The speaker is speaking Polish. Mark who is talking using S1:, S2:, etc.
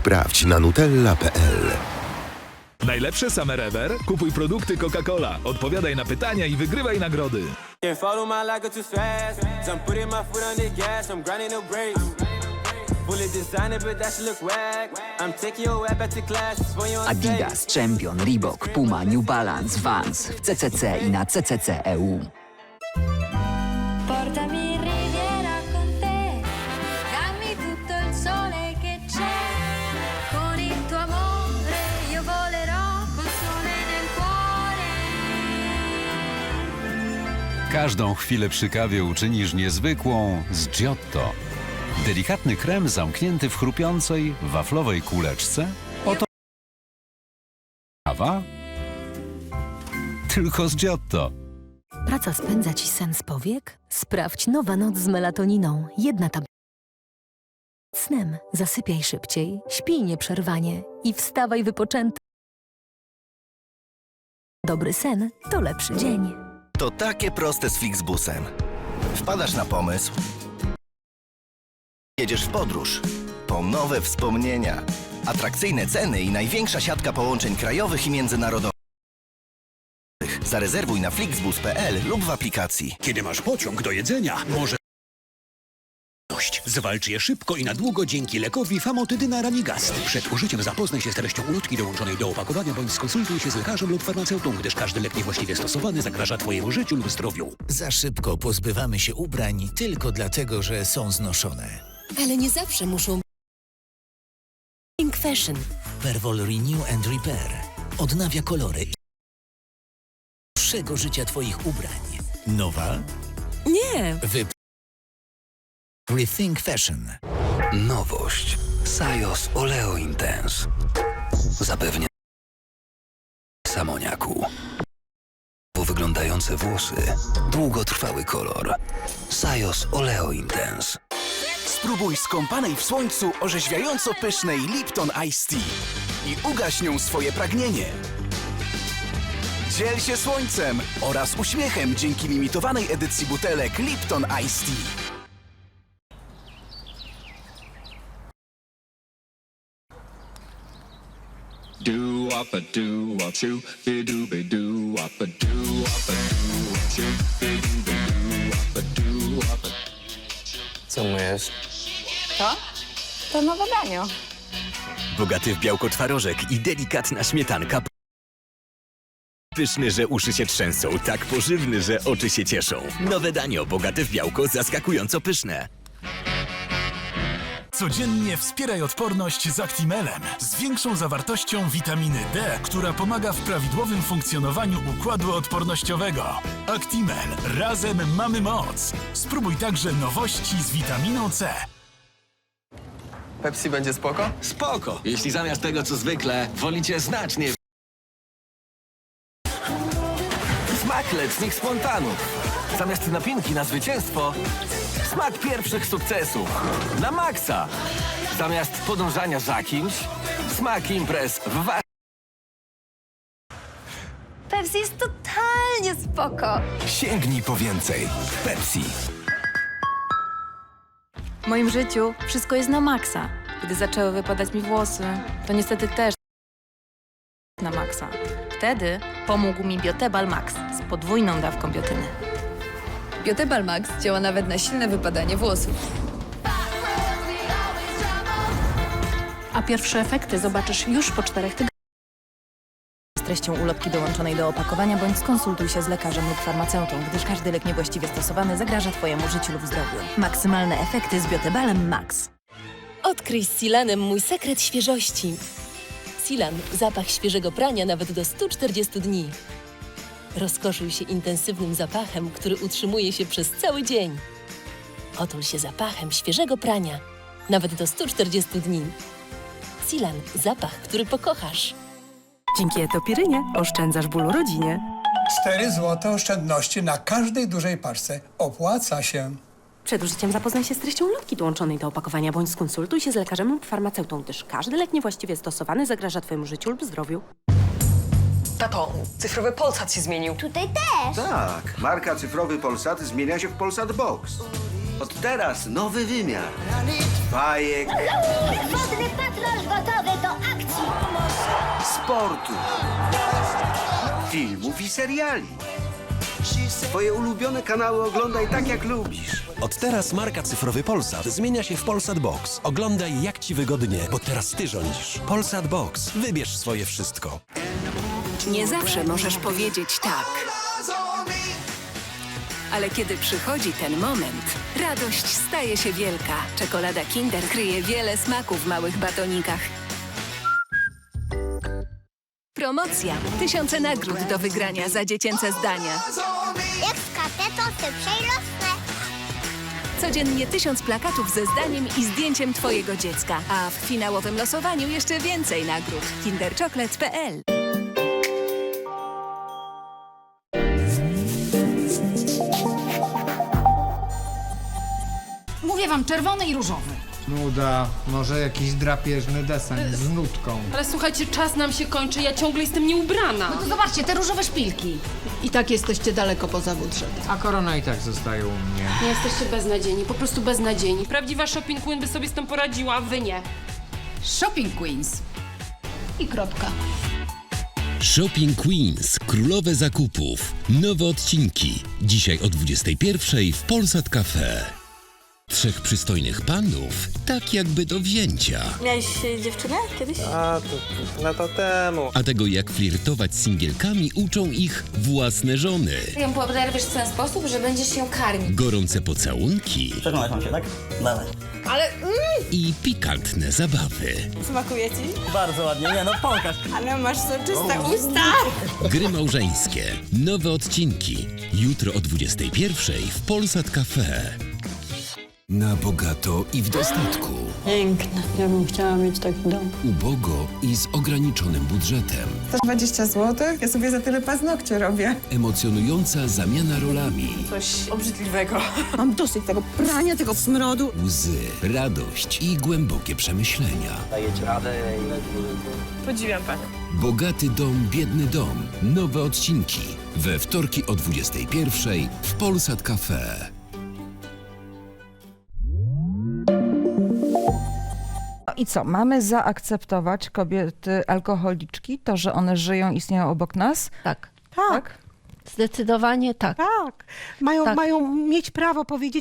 S1: Sprawdź na nutella.pl.
S2: Najlepsze summer ever? Kupuj produkty Coca-Cola. Odpowiadaj na pytania i wygrywaj nagrody.
S3: Can't follow my like too fast. So I'm putting my foot on the gas. I'm grinding no brakes. Fully designer, but that shit look whack. I'm taking your app back to class. For you on
S4: Adidas, Champion, Reebok, Puma, New Balance, Vans w CCC i na CCC EU.
S5: Portami in
S6: Każdą chwilę przy kawie uczynisz niezwykłą z Giotto. Delikatny krem zamknięty w chrupiącej, waflowej kuleczce. Oto kawa. Tylko z Giotto.
S7: Praca spędza ci sen z powiek? Sprawdź nowa noc z melatoniną. Jedna tabletka. Snem zasypiaj szybciej, śpij nieprzerwanie i wstawaj wypoczęty. Dobry sen to lepszy dzień.
S8: To takie proste z Flixbusem. Wpadasz na pomysł, jedziesz w podróż, po nowe wspomnienia, atrakcyjne ceny i największa siatka połączeń krajowych i międzynarodowych. Zarezerwuj na flixbus.pl lub w aplikacji.
S9: Kiedy masz pociąg do jedzenia, może Zwalcz je szybko i na długo dzięki lekowi Famotydyna Ranigast. Przed użyciem zapoznaj się z treścią ulotki dołączonej do opakowania bądź skonsultuj się z lekarzem lub farmaceutą, gdyż każdy lek niewłaściwie stosowany zagraża Twojemu życiu lub zdrowiu.
S10: Za szybko pozbywamy się ubrań tylko dlatego, że są znoszone.
S11: Ale nie zawsze muszą Pink Fashion.
S10: Perwol Renew and Repair odnawia kolory i dłuższego życia Twoich ubrań. Nowa
S11: Nie!
S10: wy... Rethink Fashion.
S4: Nowość. Sajos Oleo Intense. Zapewnia samoniaku. Wyglądające włosy. Długotrwały kolor. Sajos Oleo Intense.
S8: Spróbuj skąpanej w słońcu orzeźwiająco pysznej Lipton Ice Tea i ugaś nią swoje pragnienie. Dziel się słońcem oraz uśmiechem dzięki limitowanej edycji butelek Lipton Ice Tea.
S2: Do up a do up shoo, be do be do up a do up a do up shoo, be do be do up a do up a
S3: Co mu jest?
S11: To? To nowe danie.
S9: Bogaty w białko twarożek i delikatna śmietanka. Pyszny, że uszy się trzęsą, tak pożywny, że oczy się cieszą. Nowe danio, bogate w białko, zaskakująco pyszne.
S2: Codziennie wspieraj odporność z Actimelem. Z większą zawartością witaminy D, która pomaga w prawidłowym funkcjonowaniu układu odpornościowego. Actimel. Razem mamy moc. Spróbuj także nowości z witaminą C.
S3: Pepsi będzie spoko?
S12: Spoko, jeśli zamiast tego co zwykle wolicie znacznie Letnich spontanów. Zamiast napinki na zwycięstwo, smak pierwszych sukcesów. Na maksa. Zamiast podążania za kimś, smak imprez w wa-
S5: Pepsi jest totalnie spoko.
S8: Sięgnij po więcej. Pepsi.
S11: W moim życiu wszystko jest na maksa. Gdy zaczęły wypadać mi włosy, to niestety też na maksa. Wtedy pomógł mi Biotebal Max podwójną dawką biotyny.
S13: Biotebal Max działa nawet na silne wypadanie włosów.
S7: A pierwsze efekty zobaczysz już po czterech tygodniach.
S11: Z treścią ulotki dołączonej do opakowania bądź skonsultuj się z lekarzem lub farmaceutą, gdyż każdy lek niewłaściwie stosowany zagraża Twojemu życiu lub zdrowiu. Maksymalne efekty z Biotebalem Max.
S13: Odkryj z Silanem mój sekret świeżości. Silan, zapach świeżego prania nawet do 140 dni. Rozkoszuj się intensywnym zapachem, który utrzymuje się przez cały dzień. Otul się zapachem świeżego prania nawet do 140 dni. Silan, zapach, który pokochasz.
S11: Dzięki etopirynie oszczędzasz bólu rodzinie.
S14: 4 złote oszczędności na każdej dużej parce. Opłaca się.
S11: Przed użyciem zapoznaj się z treścią ulotki dołączonej do opakowania bądź skonsultuj się z lekarzem lub farmaceutą, gdyż każdy lek niewłaściwie stosowany zagraża Twojemu życiu lub zdrowiu.
S13: Tato, cyfrowy Polsat się zmienił.
S5: Tutaj też.
S12: Tak, marka cyfrowy Polsat zmienia się w Polsat Box.
S15: Od teraz nowy wymiar. Bajek,
S5: Wodny patrol gotowy do akcji.
S15: sportu, filmów i seriali. Twoje ulubione kanały oglądaj tak, jak lubisz.
S16: Od teraz marka Cyfrowy Polsat zmienia się w Polsat Box. Oglądaj jak ci wygodnie, bo teraz ty rządzisz. Polsat Box. Wybierz swoje wszystko.
S17: Nie zawsze możesz powiedzieć tak. Ale kiedy przychodzi ten moment, radość staje się wielka. Czekolada Kinder kryje wiele smaków w małych batonikach. Promocja. Tysiące nagród do wygrania za dziecięce zdania.
S5: Jak z katetą szybszej rosnę.
S17: Codziennie tysiąc plakatów ze zdaniem i zdjęciem Twojego dziecka. A w finałowym losowaniu jeszcze więcej nagród. kinderchocolate.pl
S18: Mówię wam, czerwony i różowy.
S19: Nuda, może jakiś drapieżny desen z nutką.
S20: Ale słuchajcie, czas nam się kończy, ja ciągle jestem nieubrana.
S18: No to zobaczcie, te różowe szpilki.
S20: I tak jesteście daleko poza budżet.
S19: A korona i tak zostaje u mnie.
S20: Nie jesteście beznadziejni, po prostu beznadziejni. Prawdziwa shopping queen by sobie z tym poradziła, a wy nie.
S18: Shopping Queens. I kropka.
S21: Shopping Queens. Królowe zakupów. Nowe odcinki. Dzisiaj o 21 w Polsat Cafe. Trzech przystojnych panów, tak jakby do wzięcia.
S22: Miałeś dziewczynę kiedyś?
S23: A, to lata temu.
S21: A tego jak flirtować z singielkami uczą ich własne żony.
S24: Ją poderwiesz w ten sposób, że będziesz się karmić.
S21: Gorące pocałunki
S23: Przekonać mam się, tak? Dawaj.
S24: Ale mm,
S21: i pikantne zabawy.
S22: Smakuje ci?
S23: Bardzo ładnie, nie no pokaż.
S22: Ale masz soczyste usta.
S21: Gry małżeńskie. Nowe odcinki. Jutro o 21 w Polsat Cafe. Na bogato i w dostatku.
S22: Piękne. Ja bym chciała mieć taki dom.
S21: Ubogo i z ograniczonym budżetem.
S22: 120 zł? Ja sobie za tyle paznokcie robię.
S21: Emocjonująca zamiana rolami.
S22: Coś obrzydliwego. Mam dosyć tego prania, tego smrodu.
S21: Łzy, radość i głębokie przemyślenia.
S23: Dajecie radę
S22: Podziwiam pana.
S21: Bogaty dom, biedny dom. Nowe odcinki. We wtorki o 21 w Polsat Cafe.
S25: I co, mamy zaakceptować kobiety alkoholiczki, to, że one żyją, istnieją obok nas?
S26: Tak. Tak. Zdecydowanie tak.
S27: Tak. Mają,
S26: Tak.
S27: mają mieć prawo powiedzieć,